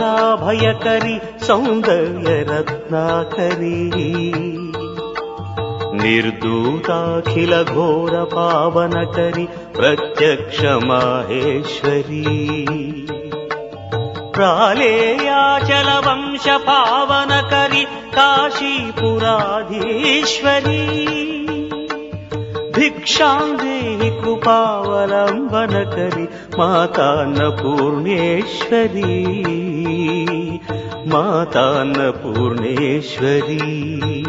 लाभयकरि सौन्दर्य निर्दूताखिलघोरपावनकरि निर्दूताखिलघोर पावन करि प्रत्यक्ष माहेश्वरी प्रालेयाचलवंश पावन భిక్షాం దేహి కృపావలంబనకరి మాతాన్నపూర్ణేశ్వరీ. మాతాన్నపూర్ణేశ్వరీ.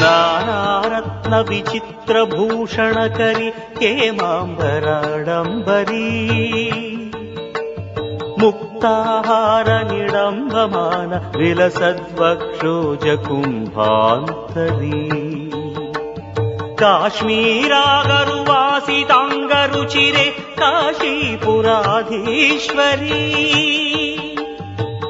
నానారత్న విచిత్ర భూషణకరి హేమాంబరాడంబరీ. हार निडम्बमान विलसद्वक्षोज काश्मीरागरुवासिताङ्गरुचिरे काशीपुराधीश्वरी।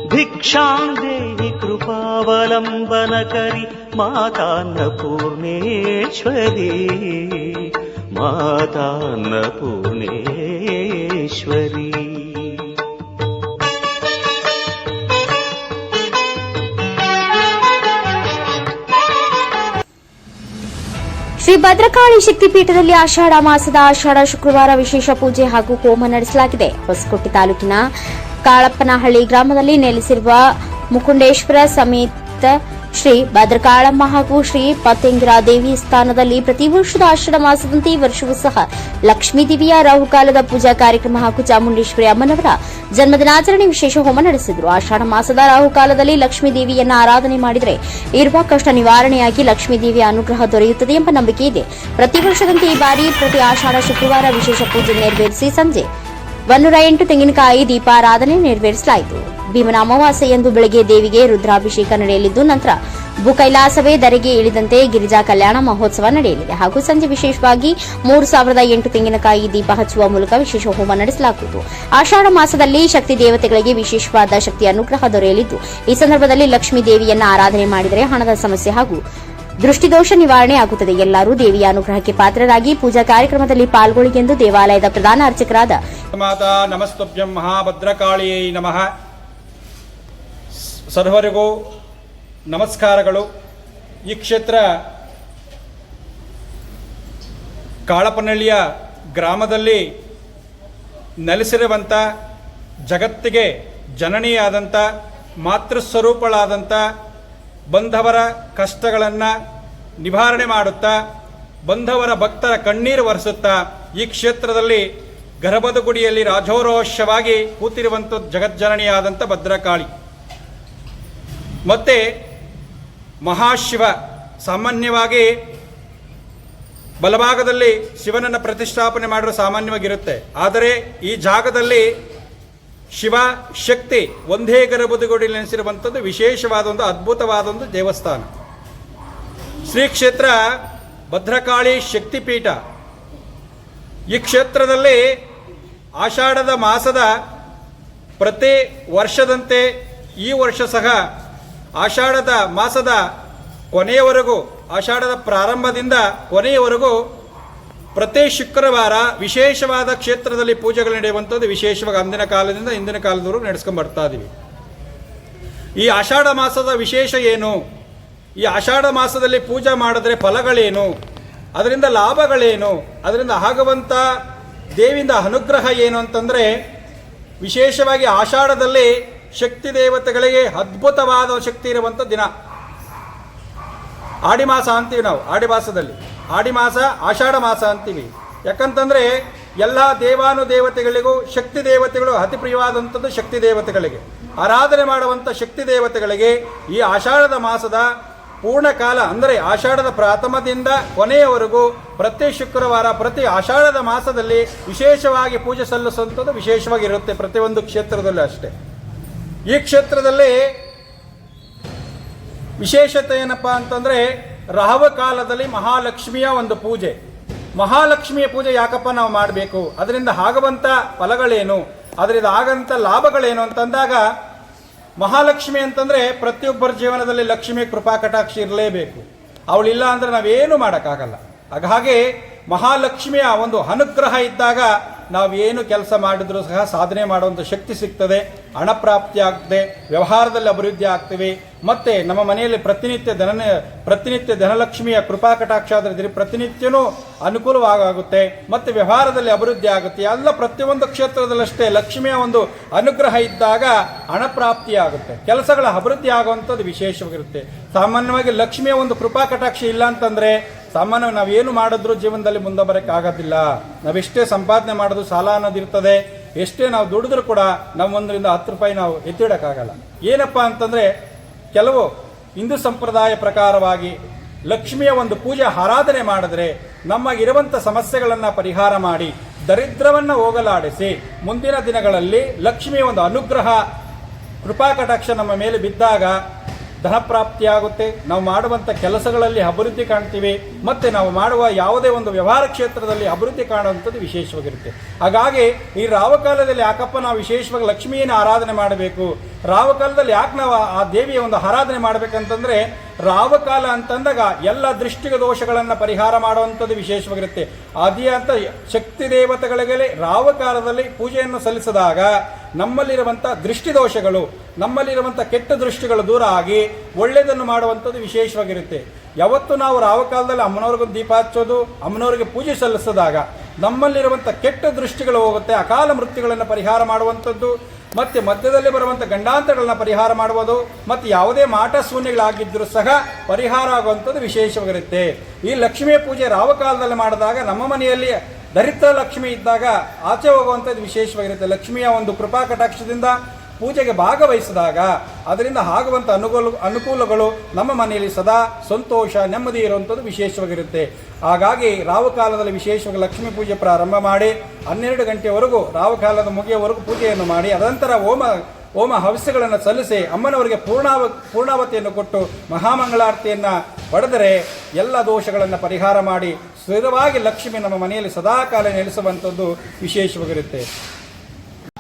भिक्षां देहि कृपावलम्बनकरि मातान्नपूर्णेश्वरी। मातान्नपूर्णे ಶ್ರೀ ಭದ್ರಕಾಳಿ ಶಕ್ತಿಪೀಠದಲ್ಲಿ ಆಷಾಢ ಮಾಸದ ಆಷಾಢ ಶುಕ್ರವಾರ ವಿಶೇಷ ಪೂಜೆ ಹಾಗೂ ಹೋಮ ನಡೆಸಲಾಗಿದೆ. ಹೊಸಕೋಟೆ ತಾಲೂಕಿನ ಕಾಳಪ್ಪನಹಳ್ಳಿ ಗ್ರಾಮದಲ್ಲಿ ನೆಲೆಸಿರುವ ಮುಕುಂಡೇಶ್ವರ ಸಮೇತ ಶ್ರೀ ಭದ್ರಕಾಳಮ್ಮ ಹಾಗೂ ಶ್ರೀ ಪತಂಗಿರ ದೇವಿ ಸ್ಥಾನದಲ್ಲಿ ಪ್ರತಿ ವರ್ಷದ ಆಷಾಢ ಮಾಸದಂತೆ ವರ್ಷವೂ ಸಹ ಲಕ್ಷ್ಮೀ ದೇವಿಯ ರಾಹುಕಾಲದ ಪೂಜಾ ಕಾರ್ಯಕ್ರಮ ಹಾಗೂ ಚಾಮುಂಡೇಶ್ವರಿ ಅಮ್ಮನವರ ಜನ್ಮದಿನಾಚರಣೆ ವಿಶೇಷ ಹೋಮ ನಡೆಸಿದರು. ಆಷಾಢ ಮಾಸದ ರಾಹುಕಾಲದಲ್ಲಿ ಲಕ್ಷ್ಮೀ ದೇವಿಯನ್ನ ಆರಾಧನೆ ಮಾಡಿದರೆ ಇರುವ ಕಷ್ಟ ನಿವಾರಣೆಯಾಗಿ ಲಕ್ಷ್ಮೀ ದೇವಿಯ ಅನುಗ್ರಹ ದೊರೆಯುತ್ತದೆ ಎಂಬ ನಂಬಿಕೆ ಇದೆ. ಪ್ರತಿ ವರ್ಷದಂತೆ ಈ ಬಾರಿ ಪ್ರತಿ ಆಷಾಢ ಶುಕ್ರವಾರ ವಿಶೇಷ ಪೂಜೆ ನೆರವೇರಿಸಿ ಸಂಜೆ ಒನ್ನೂರ ಎಂಟು ತೆಂಗಿನಕಾಯಿ ದೀಪಾರಾಧನೆ ನೆರವೇರಿಸಲಾಯಿತು. ಭೀಮನ ಅಮಾವಾಸ್ಯೆಯಂದು ಬೆಳಗ್ಗೆ ದೇವಿಗೆ ರುದ್ರಾಭಿಷೇಕ ನಡೆಯಲಿದ್ದು ನಂತರ ಭೂಕೈಲಾಸವೇ ಧರೆಗೆ ಇಳಿದಂತೆ ಗಿರಿಜಾ ಕಲ್ಯಾಣ ಮಹೋತ್ಸವ ನಡೆಯಲಿದೆ. ಹಾಗೂ ಸಂಜೆ ವಿಶೇಷವಾಗಿ ಮೂರು ಸಾವಿರದ ಎಂಟು ತೆಂಗಿನಕಾಯಿ ದೀಪ ಹಚ್ಚುವ ಮೂಲಕ ವಿಶೇಷ ಹೋಮ ನಡೆಸಲಾಗುವುದು. ಆಷಾಢ ಮಾಸದಲ್ಲಿ ಶಕ್ತಿ ದೇವತೆಗಳಿಗೆ ವಿಶೇಷವಾದ ಶಕ್ತಿ ಅನುಗ್ರಹ ದೊರೆಯಲಿದ್ದು, ಈ ಸಂದರ್ಭದಲ್ಲಿ ಲಕ್ಷ್ಮೀ ದೇವಿಯನ್ನ ಆರಾಧನೆ ಮಾಡಿದರೆ ಹಣದ ಸಮಸ್ಯೆ ಹಾಗೂ ದೃಷ್ಟಿದೋಷ ನಿವಾರಣೆ ಆಗುತ್ತದೆ. ಎಲ್ಲರೂ ದೇವಿಯ ಅನುಗ್ರಹಕ್ಕೆ ಪಾತ್ರರಾಗಿ ಪೂಜಾ ಕಾರ್ಯಕ್ರಮದಲ್ಲಿ ಪಾಲ್ಗೊಳ್ಳಿ ಎಂದು ದೇವಾಲಯದ ಪ್ರಧಾನ ಅರ್ಚಕರಾದ ಮಾತಾ ನಮಸ್ತಭ್ಯಂ ಮಹಾಭದ್ರಕಾಳಿಯೈ ನಮಃ. ಸರ್ವರಿಗೂ ನಮಸ್ಕಾರಗಳು. ಈ ಕ್ಷೇತ್ರ ಕಾಳಪನಹಳ್ಳಿಯ ಗ್ರಾಮದಲ್ಲಿ ನೆಲೆಸಿರುವಂಥ ಜಗತ್ತಿಗೆ ಜನನಿಯಾದಂಥ ಮಾತೃಸ್ವರೂಪಗಳಾದಂಥ ಬಂಧವರ ಕಷ್ಟಗಳನ್ನು ನಿವಾರಣೆ ಮಾಡುತ್ತಾ ಬಂಧವರ ಭಕ್ತರ ಕಣ್ಣೀರು ಒರೆಸುತ್ತಾ ಈ ಕ್ಷೇತ್ರದಲ್ಲಿ ಗರ್ಭದ ಗುಡಿಯಲ್ಲಿ ರಾಜೋರೋಷವಾಗಿ ಕೂತಿರುವಂಥ ಜಗಜ್ಜನನಿಯಾದಂಥ ಭದ್ರಕಾಳಿ. ಮತ್ತು ಮಹಾಶಿವ ಸಾಮಾನ್ಯವಾಗಿ ಬಲಭಾಗದಲ್ಲಿ ಶಿವನನ್ನು ಪ್ರತಿಷ್ಠಾಪನೆ ಮಾಡಲು ಸಾಮಾನ್ಯವಾಗಿರುತ್ತೆ. ಆದರೆ ಈ ಜಾಗದಲ್ಲಿ ಶಿವ ಶಕ್ತಿ ಒಂದೇ ಗರ್ಭದ ನೆನೆಸಿರುವಂಥದ್ದು ವಿಶೇಷವಾದ ಒಂದು ಅದ್ಭುತವಾದ ಒಂದು ದೇವಸ್ಥಾನ. ಶ್ರೀ ಕ್ಷೇತ್ರ ಭದ್ರಕಾಳಿ ಶಕ್ತಿಪೀಠ. ಈ ಕ್ಷೇತ್ರದಲ್ಲಿ ಆಷಾಢದ ಮಾಸದ ಪ್ರತಿ ವರ್ಷದಂತೆ ಈ ವರ್ಷ ಸಹ ಆಷಾಢದ ಮಾಸದ ಕೊನೆಯವರೆಗೂ, ಆಷಾಢದ ಪ್ರಾರಂಭದಿಂದ ಕೊನೆಯವರೆಗೂ ಪ್ರತಿ ಶುಕ್ರವಾರ ವಿಶೇಷವಾದ ಕ್ಷೇತ್ರದಲ್ಲಿ ಪೂಜೆಗಳು ನಡೆಯುವಂಥದ್ದು ವಿಶೇಷವಾಗಿ ಅಂದಿನ ಕಾಲದಿಂದ ಇಂದಿನ ಕಾಲದವರೆಗೂ ನಡೆಸ್ಕೊಂಡು ಬರ್ತಾ ಇದ್ದೀವಿ ಈ ಆಷಾಢ ಮಾಸದ ವಿಶೇಷ ಏನು? ಈ ಆಷಾಢ ಮಾಸದಲ್ಲಿ ಪೂಜೆ ಮಾಡಿದ್ರೆ ಫಲಗಳೇನು? ಅದರಿಂದ ಲಾಭಗಳೇನು? ಅದರಿಂದ ಆಗುವಂಥ ದೇವಿಂದ ಅನುಗ್ರಹ ಏನು ಅಂತಂದರೆ, ವಿಶೇಷವಾಗಿ ಆಷಾಢದಲ್ಲಿ ಶಕ್ತಿ ದೇವತೆಗಳಿಗೆ ಅದ್ಭುತವಾದ ಶಕ್ತಿ ಇರುವಂಥ ದಿನ. ಆಡಿ ಮಾಸ ಅಂತೀವಿ ನಾವು ಆಡಿ ಮಾಸದಲ್ಲಿ ಆಡಿ ಮಾಸ ಆಷಾಢ ಮಾಸ ಅಂತೀವಿ. ಯಾಕಂತಂದರೆ ಎಲ್ಲ ದೇವಾನು ದೇವತೆಗಳಿಗೂ ಶಕ್ತಿ ದೇವತೆಗಳು ಅತಿ ಪ್ರಿಯವಾದಂಥದ್ದು ಶಕ್ತಿ ದೇವತೆಗಳಿಗೆ. ಆರಾಧನೆ ಮಾಡುವಂಥ ಶಕ್ತಿ ದೇವತೆಗಳಿಗೆ ಈ ಆಷಾಢದ ಮಾಸದ ಪೂರ್ಣ ಕಾಲ ಅಂದರೆ ಆಷಾಢದ ಪ್ರಥಮದಿಂದ ಕೊನೆಯವರೆಗೂ ಪ್ರತಿ ಶುಕ್ರವಾರ, ಪ್ರತಿ ಆಷಾಢದ ಮಾಸದಲ್ಲಿ ವಿಶೇಷವಾಗಿ ಪೂಜೆ ಸಲ್ಲಿಸುವಂಥದ್ದು ವಿಶೇಷವಾಗಿರುತ್ತೆ ಪ್ರತಿಯೊಂದು ಕ್ಷೇತ್ರದಲ್ಲೂ ಅಷ್ಟೇ. ಈ ಕ್ಷೇತ್ರದಲ್ಲಿ ವಿಶೇಷತೆ ಏನಪ್ಪ ಅಂತಂದರೆ ರಾಹವ ಕಾಲದಲ್ಲಿ ಮಹಾಲಕ್ಷ್ಮಿಯ ಒಂದು ಪೂಜೆ. ಮಹಾಲಕ್ಷ್ಮಿಯ ಪೂಜೆ ಯಾಕಪ್ಪ ನಾವು ಮಾಡಬೇಕು? ಅದರಿಂದ ಆಗುವಂಥ ಫಲಗಳೇನು? ಅದರಿಂದ ಆಗಂಥ ಲಾಭಗಳೇನು ಅಂತಂದಾಗ ಮಹಾಲಕ್ಷ್ಮಿ ಅಂತಂದ್ರೆ ಪ್ರತಿಯೊಬ್ಬರ ಜೀವನದಲ್ಲಿ ಲಕ್ಷ್ಮಿ ಕೃಪಾ ಕಟಾಕ್ಷಿ ಇರಲೇಬೇಕು. ಅವಳಿಲ್ಲ ಅಂದ್ರೆ ನಾವೇನು ಮಾಡೋಕ್ಕಾಗಲ್ಲ. ಹಾಗಾಗಿ ಹಾಗೆ ಮಹಾಲಕ್ಷ್ಮಿಯ ಒಂದು ಅನುಗ್ರಹ ಇದ್ದಾಗ ನಾವೇನು ಕೆಲಸ ಮಾಡಿದರೂ ಸಹ ಸಾಧನೆ ಮಾಡುವಂಥ ಶಕ್ತಿ ಸಿಗ್ತದೆ, ಹಣ ಪ್ರಾಪ್ತಿ ಆಗ್ತದೆ, ವ್ಯವಹಾರದಲ್ಲಿ ಅಭಿವೃದ್ಧಿ ಆಗ್ತೀವಿ ಮತ್ತು ನಮ್ಮ ಮನೆಯಲ್ಲಿ ಪ್ರತಿನಿತ್ಯ ಧನ ಪ್ರತಿನಿತ್ಯ ಧನಲಕ್ಷ್ಮಿಯ ಕೃಪಾ ಕಟಾಕ್ಷ ಆದರೆ ಪ್ರತಿನಿತ್ಯನೂ ಅನುಕೂಲವಾಗುತ್ತೆ. ಮತ್ತು ವ್ಯವಹಾರದಲ್ಲಿ ಅಭಿವೃದ್ಧಿ ಆಗುತ್ತೆ. ಎಲ್ಲ ಪ್ರತಿಯೊಂದು ಕ್ಷೇತ್ರದಲ್ಲಷ್ಟೇ ಲಕ್ಷ್ಮಿಯ ಒಂದು ಅನುಗ್ರಹ ಇದ್ದಾಗ ಹಣ ಪ್ರಾಪ್ತಿ ಆಗುತ್ತೆ. ಕೆಲಸಗಳ ಅಭಿವೃದ್ಧಿ ಆಗುವಂಥದ್ದು ವಿಶೇಷವಾಗಿರುತ್ತೆ. ಸಾಮಾನ್ಯವಾಗಿ ಲಕ್ಷ್ಮಿಯ ಒಂದು ಕೃಪಾ ಕಟಾಕ್ಷ ಇಲ್ಲ ಅಂತಂದ್ರೆ ಸಾಮಾನ್ಯವಾಗಿ ನಾವೇನು ಮಾಡಿದ್ರೂ ಜೀವನದಲ್ಲಿ ಮುಂದೆ ಬರಕ್ಕೆ ಆಗೋದಿಲ್ಲ ನಾವೆಷ್ಟೇ ಸಂಪಾದನೆ ಮಾಡೋದು ಸಾಲ ಅನ್ನೋದಿರ್ತದೆ ಎಷ್ಟೇ ನಾವು ದುಡಿದ್ರೂ ಕೂಡ ನಾವು ಒಂದರಿಂದ ಹತ್ತು ರೂಪಾಯಿ ನಾವು ಎತ್ತಿಡೋಕ್ಕಾಗಲ್ಲ. ಏನಪ್ಪ ಅಂತಂದರೆ ಕೆಲವು ಹಿಂದೂ ಸಂಪ್ರದಾಯ ಪ್ರಕಾರವಾಗಿ ಲಕ್ಷ್ಮಿಯ ಒಂದು ಪೂಜೆ ಆರಾಧನೆ ಮಾಡಿದ್ರೆ ನಮಗಿರುವಂಥ ಸಮಸ್ಯೆಗಳನ್ನು ಪರಿಹಾರ ಮಾಡಿ ದರಿದ್ರವನ್ನು ಹೋಗಲಾಡಿಸಿ ಮುಂದಿನ ದಿನಗಳಲ್ಲಿ ಲಕ್ಷ್ಮಿಯ ಒಂದು ಅನುಗ್ರಹ ಕೃಪಾ ಕಟಾಕ್ಷ ನಮ್ಮ ಮೇಲೆ ಬಿದ್ದಾಗ ಧನಪ್ರಾಪ್ತಿಯಾಗುತ್ತೆ. ನಾವು ಮಾಡುವಂಥ ಕೆಲಸಗಳಲ್ಲಿ ಅಭಿವೃದ್ಧಿ ಕಾಣ್ತೀವಿ. ಮತ್ತೆ ನಾವು ಮಾಡುವ ಯಾವುದೇ ಒಂದು ವ್ಯವಹಾರ ಕ್ಷೇತ್ರದಲ್ಲಿ ಅಭಿವೃದ್ಧಿ ಕಾಣುವಂಥದ್ದು ವಿಶೇಷವಾಗಿರುತ್ತೆ. ಹಾಗಾಗಿ ಈ ರಾವಕಾಲದಲ್ಲಿ ಯಾಕಪ್ಪ ನಾವು ವಿಶೇಷವಾಗಿ ಲಕ್ಷ್ಮಿಯನ್ನು ಆರಾಧನೆ ಮಾಡಬೇಕು? ರಾವಕಾಲದಲ್ಲಿ ಯಾಕೆ ನಾವು ಆ ದೇವಿಯ ಒಂದು ಆರಾಧನೆ ಮಾಡಬೇಕಂತಂದ್ರೆ ರಾವಕಾಲ ಅಂತಂದಾಗ ಎಲ್ಲ ದೃಷ್ಟಿಗೆ ದೋಷಗಳನ್ನು ಪರಿಹಾರ ಮಾಡುವಂಥದ್ದು ವಿಶೇಷವಾಗಿರುತ್ತೆ. ಅಂತ ಶಕ್ತಿ ದೇವತೆಗಳಿಗೆ ರಾವಕಾಲದಲ್ಲಿ ಪೂಜೆಯನ್ನು ಸಲ್ಲಿಸಿದಾಗ ನಮ್ಮಲ್ಲಿರುವಂಥ ದೃಷ್ಟಿ ದೋಷಗಳು, ನಮ್ಮಲ್ಲಿರುವಂಥ ಕೆಟ್ಟ ದೃಷ್ಟಿಗಳು ದೂರ ಆಗಿ ಒಳ್ಳೆಯದನ್ನು ಮಾಡುವಂಥದ್ದು ವಿಶೇಷವಾಗಿರುತ್ತೆ. ಯಾವತ್ತು ನಾವು ರಾವಕಾಲದಲ್ಲಿ ಅಮ್ಮನವ್ರಿಗೊಂದು ದೀಪ ಹಚ್ಚೋದು, ಅಮ್ಮನವರಿಗೆ ಪೂಜೆ ಸಲ್ಲಿಸಿದಾಗ ನಮ್ಮಲ್ಲಿರುವಂಥ ಕೆಟ್ಟ ದೃಷ್ಟಿಗಳು ಹೋಗುತ್ತೆ, ಅಕಾಲ ಮೃತ್ಯುಗಳನ್ನು ಪರಿಹಾರ ಮಾಡುವಂಥದ್ದು ಮತ್ತೆ ಮಧ್ಯದಲ್ಲಿ ಬರುವಂಥ ಗಂಡಾಂತರಗಳನ್ನ ಪರಿಹಾರ ಮಾಡುವುದು, ಮತ್ತು ಯಾವುದೇ ಮಾಟ ಶೂನ್ಯಗಳಾಗಿದ್ದರೂ ಸಹ ಪರಿಹಾರ ಆಗುವಂಥದ್ದು ವಿಶೇಷವಾಗಿರುತ್ತೆ. ಈ ಲಕ್ಷ್ಮೀ ಪೂಜೆ ರಾವ ಕಾಲದಲ್ಲಿ ಮಾಡಿದಾಗ ನಮ್ಮ ಮನೆಯಲ್ಲಿ ದರಿದ್ರ ಲಕ್ಷ್ಮಿ ಇದ್ದಾಗ ಆಚೆ ಹೋಗುವಂಥದ್ದು ವಿಶೇಷವಾಗಿರುತ್ತೆ. ಲಕ್ಷ್ಮಿಯ ಒಂದು ಕೃಪಾ ಕಟಾಕ್ಷದಿಂದ ಪೂಜೆಗೆ ಭಾಗವಹಿಸಿದಾಗ ಅದರಿಂದ ಆಗುವಂಥ ಅನುಕೂಲ ಅನುಕೂಲಗಳು ನಮ್ಮ ಮನೆಯಲ್ಲಿ ಸದಾ ಸಂತೋಷ, ನೆಮ್ಮದಿ ಇರುವಂಥದ್ದು ವಿಶೇಷವಾಗಿರುತ್ತೆ. ಹಾಗಾಗಿ ರಾಹುಕಾಲದಲ್ಲಿ ವಿಶೇಷವಾಗಿ ಲಕ್ಷ್ಮೀ ಪೂಜೆ ಪ್ರಾರಂಭ ಮಾಡಿ ಹನ್ನೆರಡು ಗಂಟೆವರೆಗೂ ರಾವಕಾಲದ ಮುಗಿಯವರೆಗೂ ಪೂಜೆಯನ್ನು ಮಾಡಿ ಅದನಂತರ ಹೋಮ ಹೋಮ ಹವಿಸ್ಯಗಳನ್ನು ಸಲ್ಲಿಸಿ ಅಮ್ಮನವರಿಗೆ ಪೂರ್ಣಾವ ಪೂರ್ಣಾವತಿಯನ್ನು ಕೊಟ್ಟು ಮಹಾಮಂಗಳಾರತಿಯನ್ನು ಪಡೆದರೆ ಎಲ್ಲ ದೋಷಗಳನ್ನು ಪರಿಹಾರ ಮಾಡಿ, ಸ್ಥಿರವಾಗಿ ಲಕ್ಷ್ಮಿ ನಮ್ಮ ಮನೆಯಲ್ಲಿ ಸದಾಕಾಲ ನೆಲೆಸುವಂಥದ್ದು ವಿಶೇಷವಾಗಿರುತ್ತೆ.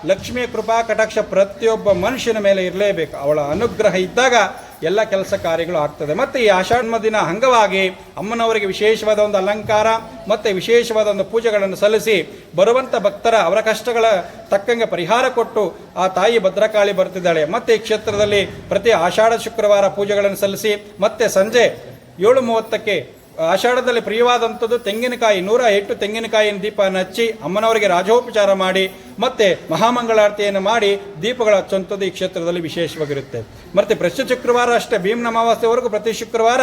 ಲಕ್ಷ್ಮಿಯ ಕೃಪಾ ಕಟಾಕ್ಷ ಪ್ರತಿಯೊಬ್ಬ ಮನುಷ್ಯನ ಮೇಲೆ ಇರಲೇಬೇಕು. ಅವಳ ಅನುಗ್ರಹ ಇದ್ದಾಗ ಎಲ್ಲ ಕೆಲಸ ಕಾರ್ಯಗಳು ಆಗ್ತದೆ. ಮತ್ತು ಈ ಆಷಾಢ ದಿನ ಅಂಗವಾಗಿ ಅಮ್ಮನವರಿಗೆ ವಿಶೇಷವಾದ ಒಂದು ಅಲಂಕಾರ ಮತ್ತು ವಿಶೇಷವಾದ ಒಂದು ಪೂಜೆಗಳನ್ನು ಸಲ್ಲಿಸಿ ಬರುವಂಥ ಭಕ್ತರ ಅವರ ಕಷ್ಟಗಳ ತಕ್ಕಂಗೆ ಪರಿಹಾರ ಕೊಟ್ಟು ಆ ತಾಯಿ ಭದ್ರಕಾಳಿ ಬರ್ತಿದ್ದಾಳೆ. ಮತ್ತು ಈ ಕ್ಷೇತ್ರದಲ್ಲಿ ಪ್ರತಿ ಆಷಾಢ ಶುಕ್ರವಾರ ಪೂಜೆಗಳನ್ನು ಸಲ್ಲಿಸಿ ಮತ್ತೆ ಸಂಜೆ ಏಳು ಮೂವತ್ತಕ್ಕೆ ಆಷಾಢದಲ್ಲಿ ಪ್ರಿಯವಾದಂಥದ್ದು ತೆಂಗಿನಕಾಯಿ. ನೂರ ಎಂಟು ತೆಂಗಿನಕಾಯಿನ ದೀಪವನ್ನು ಹಚ್ಚಿ ಅಮ್ಮನವರಿಗೆ ರಾಜೋಪಚಾರ ಮಾಡಿ, ಮತ್ತೆ ಮಹಾಮಂಗಳಾರತಿಯನ್ನು ಮಾಡಿ ದೀಪಗಳ ಹಚ್ಚುವಂಥದ್ದು ಈ ಕ್ಷೇತ್ರದಲ್ಲಿ ವಿಶೇಷವಾಗಿರುತ್ತೆ. ಮತ್ತೆ ಪ್ರತಿ ಶುಕ್ರವಾರ ಅಷ್ಟೇ, ಭೀಮನ ಅಮಾವಾಸ್ಯೆವರೆಗೂ ಪ್ರತಿ ಶುಕ್ರವಾರ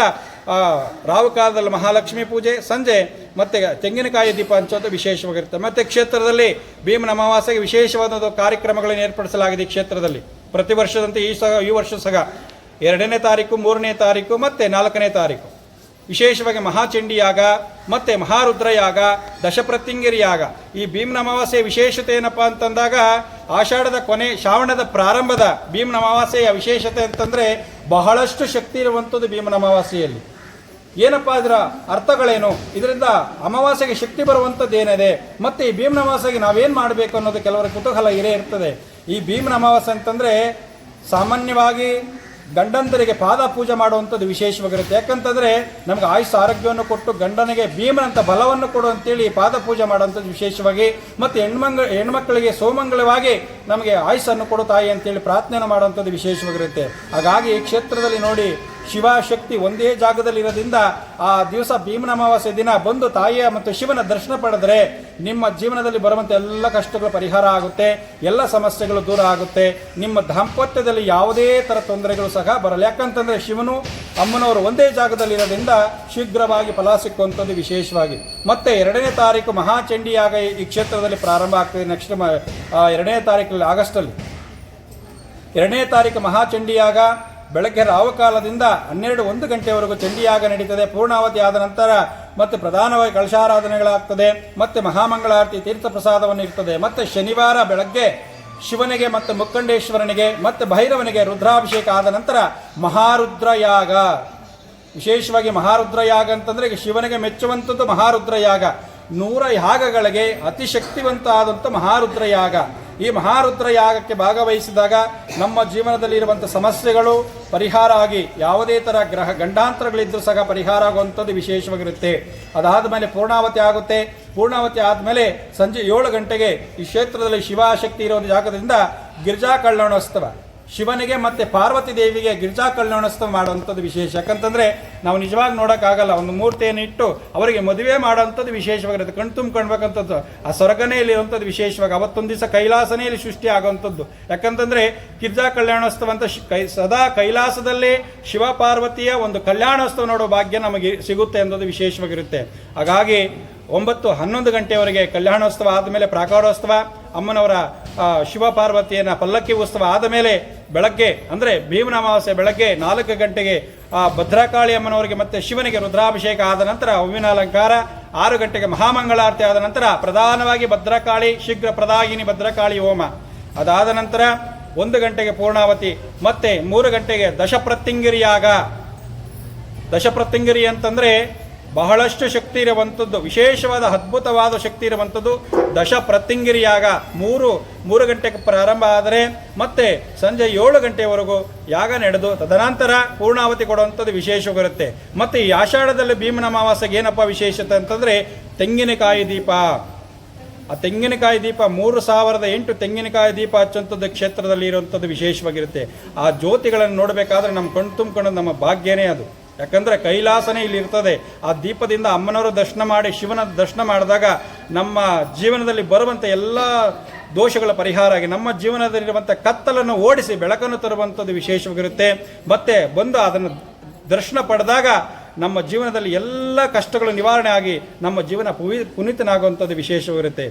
ರಾಹುಕಾಲದಲ್ಲಿ ಮಹಾಲಕ್ಷ್ಮಿ ಪೂಜೆ, ಸಂಜೆ ಮತ್ತೆ ತೆಂಗಿನಕಾಯಿ ದೀಪ ಹಂಚೋದು ವಿಶೇಷವಾಗಿರುತ್ತೆ. ಮತ್ತೆ ಕ್ಷೇತ್ರದಲ್ಲಿ ಭೀಮನ ಅಮಾವಾಸ್ಯೆಗೆ ವಿಶೇಷವಾದ ಕಾರ್ಯಕ್ರಮಗಳನ್ನು ಏರ್ಪಡಿಸಲಾಗಿದೆ ಈ ಕ್ಷೇತ್ರದಲ್ಲಿ. ಪ್ರತಿ ವರ್ಷದಂತೆ ಈ ಸಹ, ಈ ವರ್ಷ ಸಹ ಎರಡನೇ ತಾರೀಕು, ಮೂರನೇ ತಾರೀಕು ಮತ್ತೆ ನಾಲ್ಕನೇ ತಾರೀಕು. ವಿಶೇಷವಾಗಿ ಮಹಾಚಂಡಿ ಯಾಗ ಮಹಾರುದ್ರಯಾಗ ಮಹಾರುದ್ರ ಯಾಗ ದಶಪ್ರತ್ಯಂಗಿರಿ ಯಾಗ ಈ ಭೀಮನ ಅಮಾವಾಸ್ಯೆಯ ವಿಶೇಷತೆ ಏನಪ್ಪ ಅಂತಂದಾಗ, ಆಷಾಢದ ಕೊನೆ ಶ್ರಾವಣದ ಪ್ರಾರಂಭದ ಭೀಮನ ಅಮಾವಾಸ್ಯೆಯ ವಿಶೇಷತೆ ಅಂತಂದರೆ ಬಹಳಷ್ಟು ಶಕ್ತಿ ಇರುವಂಥದ್ದು ಭೀಮನ ಅಮಾವಾಸ್ಯೆಯಲ್ಲಿ ಏನಪ್ಪ ಅದರ ಅರ್ಥಗಳೇನು? ಇದರಿಂದ ಅಮಾವಾಸ್ಯೆಗೆ ಶಕ್ತಿ ಬರುವಂಥದ್ದು ಏನಿದೆ? ಮತ್ತು ಈ ಭೀಮನ ಅಮಾವಾಸ್ಯೆಗೆ ನಾವೇನು ಮಾಡಬೇಕು ಅನ್ನೋದು ಕೆಲವರ ಕುತೂಹಲ ಇರೇ ಇರ್ತದೆ. ಈ ಭೀಮನ ಅಮಾವಾಸ್ಯೆ ಅಂತಂದರೆ ಸಾಮಾನ್ಯವಾಗಿ ಗಂಡಂತರಿಗೆ ಪಾದ ಪೂಜೆ ಮಾಡುವಂಥದ್ದು ವಿಶೇಷವಾಗಿರುತ್ತೆ ಯಾಕಂತಂದ್ರೆ ನಮ್ಗೆ ಆಯುಷ್ ಆರೋಗ್ಯವನ್ನು ಕೊಟ್ಟು ಗಂಡನಿಗೆ ಭೀಮನಂತ ಬಲವನ್ನು ಕೊಡು ಅಂತೇಳಿ ಪಾದ ಪೂಜೆ ಮಾಡುವಂಥದ್ದು ವಿಶೇಷವಾಗಿ, ಮತ್ತು ಹೆಣ್ಮಂಗ ಹೆಣ್ಮಕ್ಕಳಿಗೆ ಸೋಮಂಗಳವಾಗಿ ನಮಗೆ ಆಯುಷನ್ನು ಕೊಡು ತಾಯಿ ಅಂತೇಳಿ ಪ್ರಾರ್ಥನೆ ಮಾಡುವಂಥದ್ದು ವಿಶೇಷವಾಗಿರುತ್ತೆ. ಹಾಗಾಗಿ ಈ ಕ್ಷೇತ್ರದಲ್ಲಿ ನೋಡಿ ಶಿವ ಶಕ್ತಿ ಒಂದೇ ಜಾಗದಲ್ಲಿ ಇರೋದ್ರಿಂದ ಆ ದಿವಸ ಭೀಮನ ಅಮಾವಾಸ್ಯ ದಿನ ಬಂದು ತಾಯಿಯ ಮತ್ತು ಶಿವನ ದರ್ಶನ ಪಡೆದರೆ ನಿಮ್ಮ ಜೀವನದಲ್ಲಿ ಬರುವಂಥ ಎಲ್ಲ ಕಷ್ಟಗಳು ಪರಿಹಾರ ಆಗುತ್ತೆ, ಎಲ್ಲ ಸಮಸ್ಯೆಗಳು ದೂರ ಆಗುತ್ತೆ. ನಿಮ್ಮ ದಾಂಪತ್ಯದಲ್ಲಿ ಯಾವುದೇ ಥರ ತೊಂದರೆಗಳು ಸಹ ಬರಲ್ಲ. ಯಾಕಂತಂದ್ರೆ ಶಿವನು ಅಮ್ಮನವರು ಒಂದೇ ಜಾಗದಲ್ಲಿ ಇರೋದ್ರಿಂದ ಶೀಘ್ರವಾಗಿ ಫಲ ಸಿಕ್ಕುವಂಥದ್ದು ವಿಶೇಷವಾಗಿ. ಮತ್ತೆ ಎರಡನೇ ತಾರೀಕು ಮಹಾಚಂಡಿಯಾಗ ಈ ಕ್ಷೇತ್ರದಲ್ಲಿ ಪ್ರಾರಂಭ ಆಗ್ತದೆ ನೆಕ್ಸ್ಟ್ ಎರಡನೇ ತಾರೀಕಲ್ಲಿ ಆಗಸ್ಟಲ್ಲಿ. ಎರಡನೇ ತಾರೀಕು ಮಹಾಚಂಡಿಯಾಗ ಬೆಳಗ್ಗೆ ರಾವಕಾಲದಿಂದ ಹನ್ನೆರಡು ಒಂದು ಗಂಟೆವರೆಗೂ ಚಂಡಿಯಾಗ ನಡೀತದೆ. ಪೂರ್ಣಾವಧಿ ಆದ ನಂತರ ಮತ್ತೆ ಪ್ರಧಾನವಾಗಿ ಕಳಶಾರಾಧನೆಗಳಾಗ್ತದೆ ಮತ್ತೆ ಮಹಾಮಂಗಳಾರತಿ ತೀರ್ಥ ಪ್ರಸಾದವನ್ನು ಇರ್ತದೆ. ಮತ್ತೆ ಶನಿವಾರ ಬೆಳಗ್ಗೆ ಶಿವನಿಗೆ ಮತ್ತು ಮುಕ್ಕಂಡೇಶ್ವರನಿಗೆ ಮತ್ತೆ ಭೈರವನಿಗೆ ರುದ್ರಾಭಿಷೇಕ ಆದ ನಂತರ ಮಹಾರುದ್ರಯಾಗ. ವಿಶೇಷವಾಗಿ ಮಹಾರುದ್ರ ಯಾಗ ಅಂತಂದ್ರೆ ಶಿವನಿಗೆ ಮೆಚ್ಚುವಂಥದ್ದು ಮಹಾರುದ್ರ ಯಾಗ ನೂರ ಯಾಗಗಳಿಗೆ ಅತಿ ಶಕ್ತಿವಂತ ಆದಂಥ ಮಹಾರುದ್ರ ಯಾಗ ಈ ಮಹಾರುದ್ರ ಯಾಗಕ್ಕೆ ಭಾಗವಹಿಸಿದಾಗ ನಮ್ಮ ಜೀವನದಲ್ಲಿ ಇರುವಂಥ ಸಮಸ್ಯೆಗಳು ಪರಿಹಾರ ಆಗಿ ಯಾವುದೇ ಥರ ಗ್ರಹ ಗಂಡಾಂತರಗಳಿದ್ದರೂ ಸಹ ಪರಿಹಾರ ಆಗುವಂಥದ್ದು ವಿಶೇಷವಾಗಿರುತ್ತೆ. ಅದಾದ ಮೇಲೆ ಪೂರ್ಣಾವತಿ ಆಗುತ್ತೆ. ಪೂರ್ಣಾವತಿ ಆದಮೇಲೆ ಸಂಜೆ ಏಳು ಗಂಟೆಗೆ ಈ ಕ್ಷೇತ್ರದಲ್ಲಿ ಶಿವಶಕ್ತಿ ಇರೋ ಜಾಗದಿಂದ ಗಿರಿಜಾ ಕಲ್ಯಾಣೋತ್ಸವ. ಶಿವನಿಗೆ ಮತ್ತೆ ಪಾರ್ವತಿ ದೇವಿಗೆ ಗಿರಿಜಾ ಕಲ್ಯಾಣೋತ್ಸವ ಮಾಡುವಂಥದ್ದು ವಿಶೇಷ. ಯಾಕಂತಂದರೆ ನಾವು ನಿಜವಾಗಿ ನೋಡೋಕ್ಕಾಗಲ್ಲ. ಒಂದು ಮೂರ್ತಿಯನ್ನು ಇಟ್ಟು ಅವರಿಗೆ ಮದುವೆ ಮಾಡುವಂಥದ್ದು ವಿಶೇಷವಾಗಿರುತ್ತೆ ಕಣ್ ತುಂಬ್ಕೊಳ್ಬೇಕಂಥದ್ದು ಆ ಸ್ವರ್ಗನೇ ಇರುವಂಥದ್ದು ವಿಶೇಷವಾಗಿ. ಅವತ್ತೊಂದು ದಿವಸ ಕೈಲಾಸನೇ ಇಲ್ಲಿ ಸೃಷ್ಟಿ ಆಗುವಂಥದ್ದು. ಯಾಕಂತಂದ್ರೆ ಗಿರ್ಜಾ ಕಲ್ಯಾಣೋತ್ಸವ ಅಂತ ಕೈ ಸದಾ ಕೈಲಾಸದಲ್ಲಿ ಶಿವ ಪಾರ್ವತಿಯ ಒಂದು ಕಲ್ಯಾಣೋತ್ಸವ ನೋಡೋ ಭಾಗ್ಯ ನಮಗೆ ಸಿಗುತ್ತೆ ಅನ್ನೋದು ವಿಶೇಷವಾಗಿರುತ್ತೆ. ಹಾಗಾಗಿ ಒಂಬತ್ತು ಹನ್ನೊಂದು ಗಂಟೆವರೆಗೆ ಕಲ್ಯಾಣೋತ್ಸವ ಆದಮೇಲೆ ಪ್ರಾಕಾರೋತ್ಸವ. ಅಮ್ಮನವರ ಶಿವ ಪಾರ್ವತಿಯನ್ನು ಪಲ್ಲಕ್ಕಿ ಉತ್ಸವ ಆದ ಮೇಲೆ ಬೆಳಗ್ಗೆ, ಅಂದರೆ ಭೀಮನ ಅಮಾವಾಸ್ಯೆ ಬೆಳಗ್ಗೆ ನಾಲ್ಕು ಗಂಟೆಗೆ ಭದ್ರಕಾಳಿ ಅಮ್ಮನವರಿಗೆ ಮತ್ತೆ ಶಿವನಿಗೆ ರುದ್ರಾಭಿಷೇಕ ಆದ ನಂತರ ಹೂವಿನ ಅಲಂಕಾರ ಆರು ಗಂಟೆಗೆ ಮಹಾಮಂಗಳಾರತಿ ಆದ ನಂತರ ಪ್ರಧಾನವಾಗಿ ಭದ್ರಕಾಳಿ, ಶೀಘ್ರ ಪ್ರದಾಗಿನಿ ಭದ್ರಕಾಳಿ ಹೋಮ. ಅದಾದ ನಂತರ ಒಂದು ಗಂಟೆಗೆ ಪೂರ್ಣಾವತಿ, ಮತ್ತೆ ಮೂರು ಗಂಟೆಗೆ ದಶಪ್ರತ್ಯಂಗಿರಿಯಾಗ ದಶಪ್ರತ್ಯಂಗಿರಿ ಅಂತಂದ್ರೆ ಬಹಳಷ್ಟು ಶಕ್ತಿ ಇರುವಂಥದ್ದು, ವಿಶೇಷವಾದ ಅದ್ಭುತವಾದ ಶಕ್ತಿ ಇರುವಂಥದ್ದು ದಶ ಪ್ರತಿಂಗಿರಿಯಾಗ ಮೂರು ಮೂರು ಗಂಟೆಗೆ ಪ್ರಾರಂಭ ಆದರೆ ಮತ್ತೆ ಸಂಜೆ ಏಳು ಗಂಟೆವರೆಗೂ ಯಾಗ ನಡೆದು ತದನಂತರ ಪೂರ್ಣಾವತಿ ಕೊಡುವಂಥದ್ದು ವಿಶೇಷವಾಗಿರುತ್ತೆ ಮತ್ತೆ ಈ ಆಷಾಢದಲ್ಲಿ ಭೀಮನ ಅಮಾವಾಸ್ಯೆಗೆ ಏನಪ್ಪ ವಿಶೇಷತೆ ಅಂತಂದ್ರೆ ತೆಂಗಿನಕಾಯಿ ದೀಪ. ಆ ತೆಂಗಿನಕಾಯಿ ದೀಪ ಮೂರು ಸಾವಿರದ ಎಂಟು ತೆಂಗಿನಕಾಯಿ ದೀಪ ಹಚ್ಚುವಂಥದ್ದು ಕ್ಷೇತ್ರದಲ್ಲಿ ಇರುವಂಥದ್ದು ವಿಶೇಷವಾಗಿರುತ್ತೆ. ಆ ಜ್ಯೋತಿಗಳನ್ನು ನೋಡಬೇಕಾದ್ರೆ ನಮ್ಮ ಕಣ್ ತುಂಬಿಕೊಂಡು ನಮ್ಮ ಭಾಗ್ಯನೇ ಅದು. ಯಾಕಂದ್ರೆ ಕೈಲಾಸನೇ ಇಲ್ಲಿ ಇರ್ತದೆ. ಆ ದೀಪದಿಂದ ಅಮ್ಮನವರ ದರ್ಶನ ಮಾಡಿ, ಶಿವನ ದರ್ಶನ ಮಾಡಿದಾಗ ನಮ್ಮ ಜೀವನದಲ್ಲಿ ಬರುವಂಥ ಎಲ್ಲ ದೋಷಗಳ ಪರಿಹಾರ ಆಗಿ, ನಮ್ಮ ಜೀವನದಲ್ಲಿರುವಂಥ ಕತ್ತಲನ್ನು ಓಡಿಸಿ, ಬೆಳಕನ್ನು ತರುವಂಥದ್ದು ವಿಶೇಷವಾಗಿರುತ್ತೆ. ಮತ್ತೆ ಬಂದು ಅದನ್ನು ದರ್ಶನ ಪಡೆದಾಗ ನಮ್ಮ ಜೀವನದಲ್ಲಿ ಎಲ್ಲ ಕಷ್ಟಗಳು ನಿವಾರಣೆ ಆಗಿ, ನಮ್ಮ ಜೀವನ ಪುನೀತನಾಗುವಂಥದ್ದು ವಿಶೇಷವಿರುತ್ತೆ